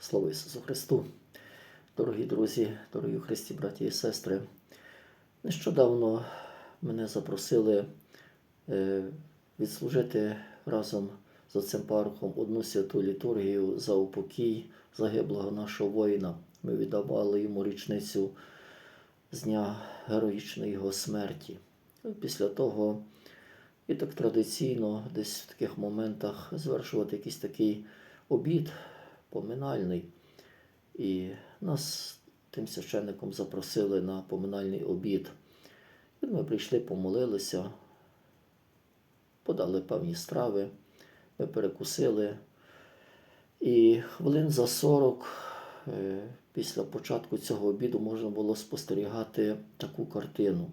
Слава Ісусу Христу! Дорогі друзі, дорогі у Христі, браті і сестри. Нещодавно мене запросили е, відслужити разом з отцем парухом одну святу літургію за упокій загиблого нашого воїна. Ми віддавали йому річницю з дня героїчної його смерті. Після того і так традиційно десь в таких моментах звершувати якийсь такий обід поминальний. І нас тим священником запросили на поминальний обід. І ми прийшли, помолилися, подали певні страви, ми перекусили. І хвилин за 40 е, після початку цього обіду можна було спостерігати таку картину.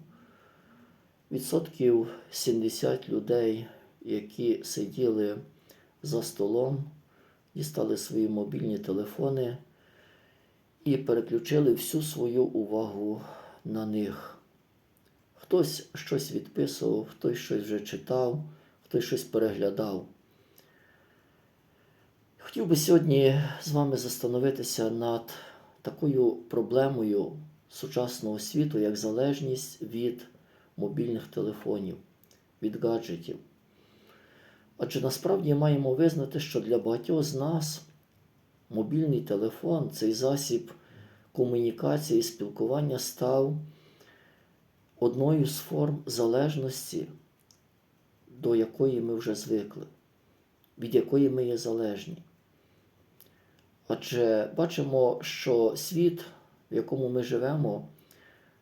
Відсотків 70 людей, які сиділи за столом, дістали свої мобільні телефони і переключили всю свою увагу на них. Хтось щось відписував, хтось щось вже читав, хтось щось переглядав. Хотів би сьогодні з вами застановитися над такою проблемою сучасного світу, як залежність від мобільних телефонів, від гаджетів. Адже насправді маємо визнати, що для багатьох з нас мобільний телефон, цей засіб комунікації і спілкування став одною з форм залежності, до якої ми вже звикли, від якої ми є залежні. Адже бачимо, що світ, в якому ми живемо,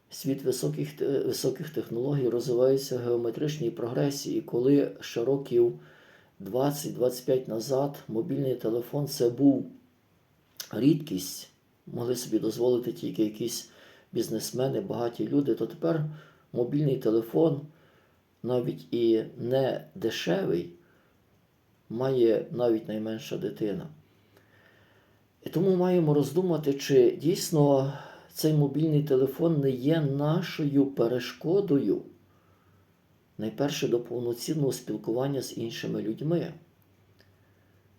світ високих, високих технологій розвивається в геометричній прогресії, коли ще років 20-25 назад мобільний телефон це був рідкість, могли собі дозволити тільки якісь бізнесмени, багаті люди, то тепер мобільний телефон, навіть і не дешевий, має навіть найменша дитина. І тому маємо роздумати, чи дійсно цей мобільний телефон не є нашою перешкодою, найперше до повноцінного спілкування з іншими людьми.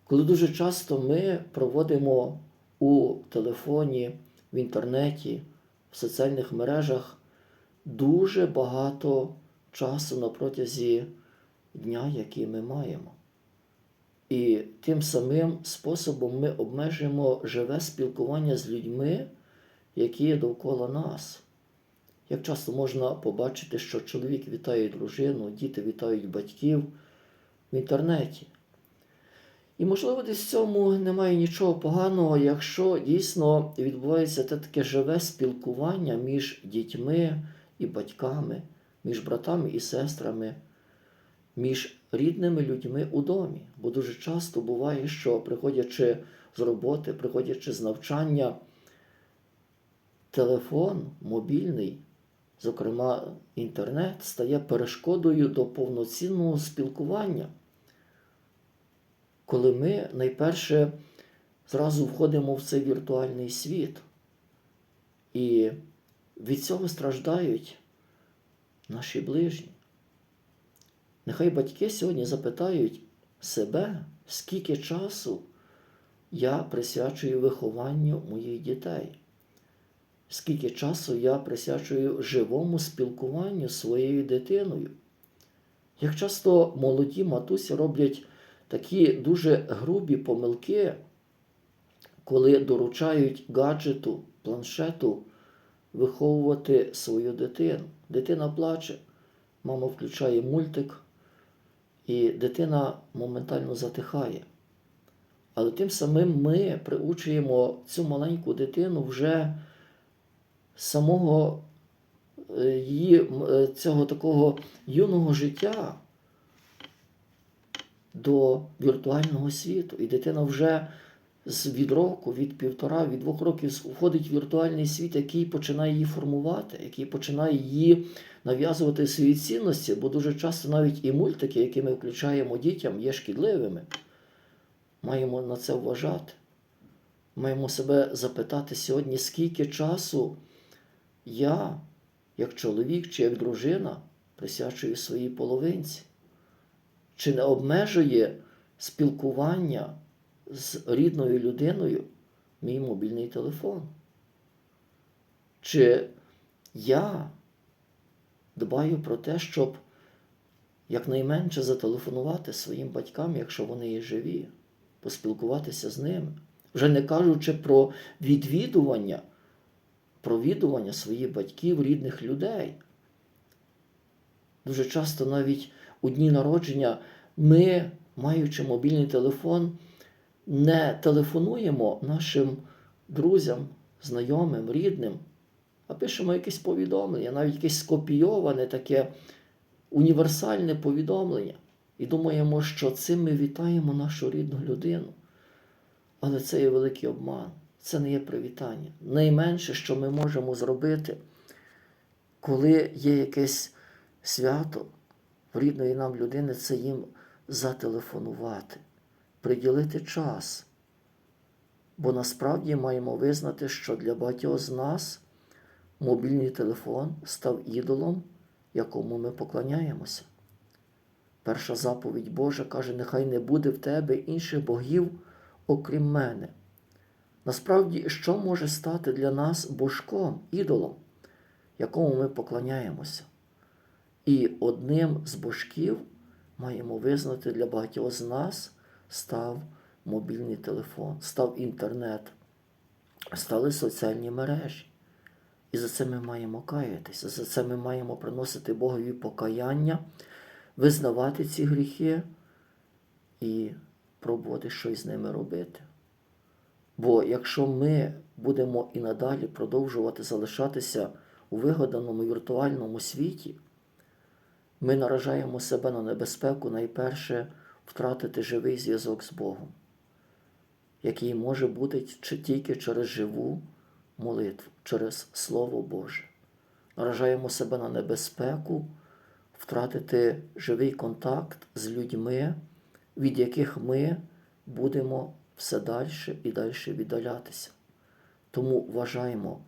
Коли дуже часто ми проводимо у телефоні, в інтернеті, в соціальних мережах дуже багато часу на протязі дня, який ми маємо. І тим самим способом ми обмежуємо живе спілкування з людьми, які є довкола нас. Як часто можна побачити, що чоловік вітає дружину, діти вітають батьків в інтернеті. І, можливо, десь в цьому немає нічого поганого, якщо дійсно відбувається те таке живе спілкування між дітьми і батьками, між братами і сестрами, між рідними людьми у домі. Бо дуже часто буває, що приходячи з роботи, приходячи з навчання, телефон мобільний, зокрема інтернет, стає перешкодою до повноцінного спілкування коли ми найперше зразу входимо в цей віртуальний світ. І від цього страждають наші ближні. Нехай батьки сьогодні запитають себе, скільки часу я присвячую вихованню моїх дітей, скільки часу я присвячую живому спілкуванню з своєю дитиною. Як часто молоді матусі роблять такі дуже грубі помилки, коли доручають гаджету, планшету виховувати свою дитину. Дитина плаче, мама включає мультик, і дитина моментально затихає. Але тим самим ми приучуємо цю маленьку дитину вже самого е, її е, цього такого юного життя до віртуального світу. І дитина вже з від року, від півтора, від двох років входить в віртуальний світ, який починає її формувати, який починає її нав'язувати свої цінності, бо дуже часто навіть і мультики, які ми включаємо дітям, є шкідливими. Маємо на це вважати. Маємо себе запитати сьогодні, скільки часу я, як чоловік чи як дружина, присвячую своїй половинці чи не обмежує спілкування з рідною людиною мій мобільний телефон? Чи я дбаю про те, щоб якнайменше зателефонувати своїм батькам, якщо вони є живі, поспілкуватися з ними, вже не кажучи про відвідування, провідування своїх батьків, рідних людей. Дуже часто навіть у дні народження ми, маючи мобільний телефон, не телефонуємо нашим друзям, знайомим, рідним, а пишемо якесь повідомлення, навіть якесь скопійоване таке універсальне повідомлення. І думаємо, що цим ми вітаємо нашу рідну людину. Але це є великий обман, це не є привітання. Найменше, що ми можемо зробити, коли є якесь свято в рідної нам людини, це їм зателефонувати, приділити час. Бо насправді маємо визнати, що для багатьох з нас мобільний телефон став ідолом, якому ми поклоняємося. Перша заповідь Божа каже: нехай не буде в тебе інших богів, окрім мене. Насправді, що може стати для нас божком, ідолом, якому ми поклоняємося? І одним з божків маємо визнати для багатьох з нас став мобільний телефон, став інтернет, стали соціальні мережі. І за це ми маємо каятися, за це ми маємо приносити Богові покаяння, визнавати ці гріхи і пробувати щось з ними робити. Бо якщо ми будемо і надалі продовжувати залишатися у вигаданому віртуальному світі, ми наражаємо себе на небезпеку найперше втратити живий зв'язок з Богом, який може бути тільки через живу молитву, через Слово Боже. Наражаємо себе на небезпеку втратити живий контакт з людьми, від яких ми будемо все далі і далі віддалятися. Тому вважаємо,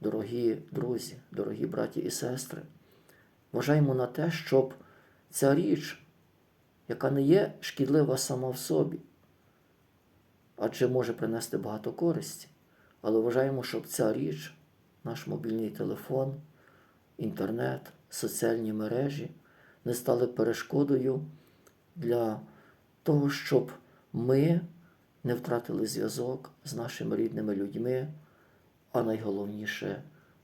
дорогі друзі, дорогі браті і сестри, вважаємо на те, щоб ця річ, яка не є шкідлива сама в собі, адже може принести багато користі, але вважаємо, щоб ця річ, наш мобільний телефон, інтернет, соціальні мережі не стали перешкодою для того, щоб ми не втратили зв'язок з нашими рідними людьми, а найголовніше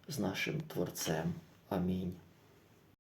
з нашим Творцем. Амінь.